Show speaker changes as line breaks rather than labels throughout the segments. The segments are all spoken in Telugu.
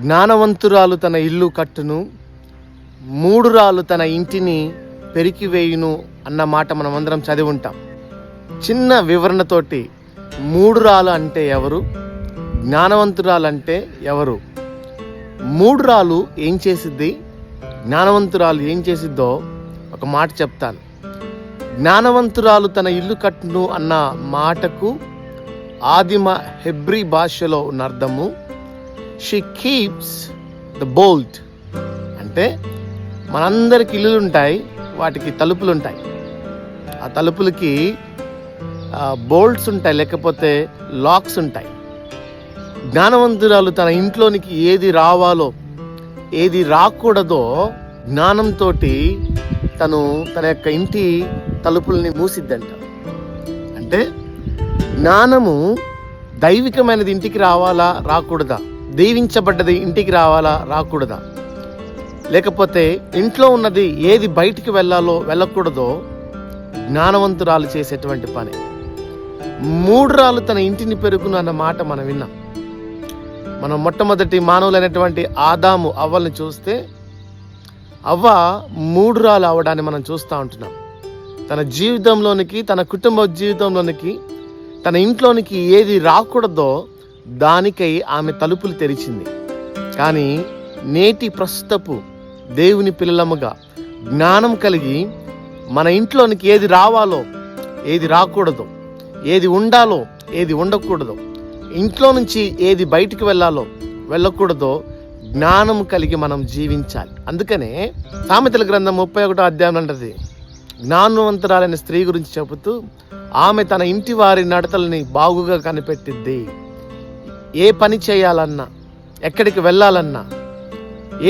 జ్ఞానవంతురాలు తన ఇల్లు కట్టును మూడు రాళ్ళు తన ఇంటిని పెరికివేయును అన్న మాట మనం అందరం చదివి ఉంటాం. చిన్న వివరణతోటి మూడు రాళ్ళు అంటే ఎవరు? జ్ఞానవంతురాలు అంటే ఎవరు? మూడు రాళ్ళు ఏం చేసిద్ది? జ్ఞానవంతురాలు ఏం చేసిద్దో ఒక మాట చెప్తాను. జ్ఞానవంతురాలు తన ఇల్లు కట్టును అన్న మాటకు ఆదిమ హెబ్రీ భాషలో ఉన్న అర్థము షీ కీప్స్ ద బోల్ట్ అంటే మనందరికి ఇల్లులు ఉంటాయి వాటికి తలుపులు ఉంటాయి ఆ తలుపులకి బోల్ట్స్ ఉంటాయి లేకపోతే లాక్స్ ఉంటాయి. జ్ఞానవంతురాలు తన ఇంట్లోనికి ఏది రావాలో ఏది రాకూడదో జ్ఞానంతో తను తన యొక్క ఇంటి తలుపుల్ని మూసిద్దంట. అంటే జ్ఞానము దైవికమైనది ఇంటికి రావాలా రాకూడదా? దీవించబడ్డది ఇంటికి రావాలా? రాకూడదా? లేకపోతే ఇంట్లో ఉన్నది ఏది బయటికి వెళ్ళాలో వెళ్ళకూడదో జ్ఞానవంతురాలు చేసేటువంటి పని. మూడు రాళ్ళు తన ఇంటిని పెరుగును అన్న మాట మనం విన్నాం. మనం మొట్టమొదటి మానవులైనటువంటి ఆదాము అవ్వల్ని చూస్తే అవ్వ మూడు రాళ్ళు అవడాన్ని మనం చూస్తూ ఉంటున్నాం. తన జీవితంలోనికి తన కుటుంబ జీవితంలోనికి తన ఇంట్లోనికి ఏది రాకూడదో దానికై ఆమె తలుపులు తెరిచింది. కానీ నేటి ప్రస్తుతపు దేవుని పిల్లలముగా జ్ఞానం కలిగి మన ఇంట్లోనికి ఏది రావాలో ఏది రాకూడదు ఏది ఉండాలో ఏది ఉండకూడదు ఇంట్లో నుంచి ఏది బయటికి వెళ్ళాలో వెళ్ళకూడదో జ్ఞానం కలిగి మనం జీవించాలి. అందుకనే సామెతల గ్రంథం ముప్పై ఒకటో అధ్యాయం అంటది జ్ఞానవంతురాలైన స్త్రీ గురించి చెబుతూ ఆమె తన ఇంటి వారి నడతల్ని బాగుగా కనిపెట్టిద్ది. ఏ పని చేయాలన్నా ఎక్కడికి వెళ్ళాలన్నా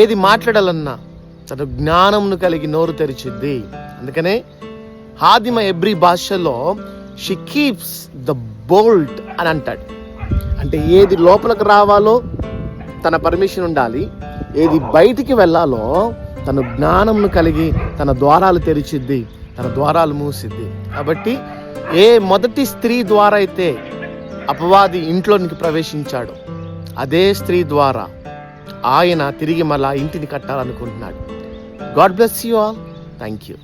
ఏది మాట్లాడాలన్నా తన జ్ఞానంను కలిగి నోరు తెరిచిద్ది. అందుకనే హాదిమ ఎబ్రి భాషలో షీ కీప్స్ ద బోల్ట్ అని అంటాడు. అంటే ఏది లోపలికి రావాలో తన పర్మిషన్ ఉండాలి ఏది బయటికి వెళ్ళాలో తన జ్ఞానంను కలిగి తన ద్వారాలు తెరిచిద్ది తన ద్వారాలు మూసిద్ది. కాబట్టి ఏ మొదటి స్త్రీ ద్వారా అయితే అపవాది ఇంట్లోనికి ప్రవేశించాడు. అదే స్త్రీ ద్వారా ఆయన తిరిగి మళ్ళా ఇంటిని కట్టాలనుకుంటున్నాడు. God bless you all. Thank you